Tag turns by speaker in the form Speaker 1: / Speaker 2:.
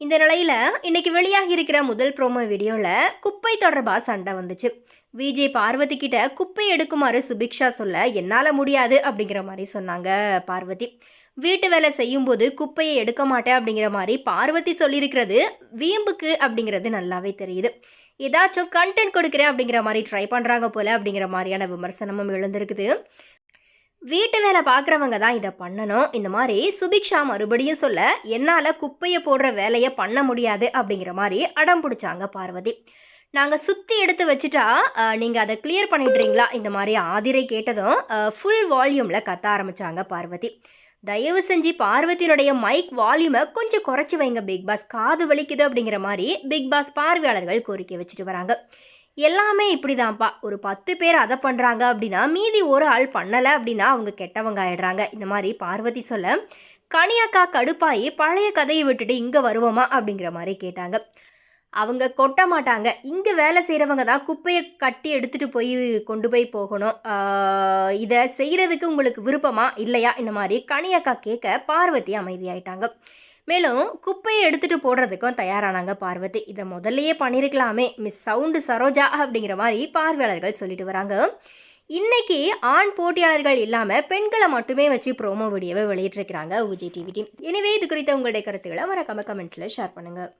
Speaker 1: இந்த நிலையில் இன்னைக்கு வெளியாகி இருக்கிற முதல் ப்ரோமோ வீடியோவில் குப்பை தொடர்பாக சண்டை வந்துச்சு. விஜய் பார்வதி கிட்ட குப்பை எடுக்குமாறு சுபிக்ஷா சொல்ல என்னால் முடியாது அப்படிங்கிற மாதிரி சொன்னாங்க பார்வதி. வீட்டு வேலை செய்யும்போது குப்பையை எடுக்க மாட்டேன் அப்படிங்கிற மாதிரி பார்வதி சொல்லியிருக்கிறது வீம்புக்கு அப்படிங்கிறது நல்லாவே தெரியுது. ஏதாச்சும் கண்டென்ட் கொடுக்குறேன் அப்படிங்கிற மாதிரி ட்ரை பண்ணுறாங்க போல அப்படிங்கிற மாதிரியான விமர்சனமும் எழுந்திருக்குது. வீட்டு வேலை பார்க்குறவங்க தான் இதை பண்ணணும். இந்த மாதிரி சுபிக்ஷா மறுபடியும் சொல்ல என்னால் குப்பையை போடுற வேலையை பண்ண முடியாது அப்படிங்கிற மாதிரி அடம் பிடிச்சாங்க பார்வதி. நாங்கள் சுற்றி எடுத்து வச்சுட்டா நீங்கள் அதை கிளியர் பண்ணிடுறீங்களா? இந்த மாதிரி ஆதிரை கேட்டதும் ஃபுல் வால்யூமில் கத்த ஆரம்பித்தாங்க பார்வதி. தயவு செஞ்சு பார்வதியினுடைய மைக் வால்யூமை கொஞ்சம் குறைச்சி வைங்க பிக் பாஸ். காது வலிக்குது அப்படிங்கிற மாதிரி பிக் பாஸ் பார்வையாளர்கள் கோரிக்கை வச்சுட்டு வராங்க. எல்லாமே இப்படிதான்ப்பா. ஒரு பத்து பேர் அதை பண்ணுறாங்க அப்படின்னா மீதி ஒரு ஆள் பண்ணலை அப்படின்னா அவங்க கெட்டவங்க ஆயிடுறாங்க. இந்த மாதிரி பார்வதி சொல்ல கனியக்கா கடுப்பாயி பழைய கதையை விட்டுட்டு இங்கே வருவோமா? அப்படிங்கிற மாதிரி கேட்டாங்க. அவங்க கொட்ட மாட்டாங்க. இங்கே வேலை செய்கிறவங்க தான் குப்பையை கட்டி எடுத்துகிட்டு போய் கொண்டு போய் போகணும். இதை செய்கிறதுக்கு உங்களுக்கு விருப்பமா? இல்லையா? இந்த மாதிரி கனியக்கா கேட்க பார்வதி அமைதியாயிட்டாங்க. மேலும் குப்பையை எடுத்துகிட்டு போடுறதுக்கும் தயாரானாங்க பார்வதி. இதை முதல்லையே பண்ணியிருக்கலாமே மிஸ் சவுண்டு சரோஜா அப்படிங்கிற மாதிரி பார்வையாளர்கள் சொல்லிட்டு வராங்க. இன்னைக்கு ஆண் போட்டியாளர்கள் இல்லாமல் பெண்களை மட்டுமே வச்சு ப்ரோமோ வீடியோவை வெளியிட்டிருக்கிறாங்க விஜய் டிவி டீம் எனவே இது குறித்த உங்களுடைய கருத்துக்களை மறக்காம கமெண்ட்ஸில் ஷேர் பண்ணுங்கள்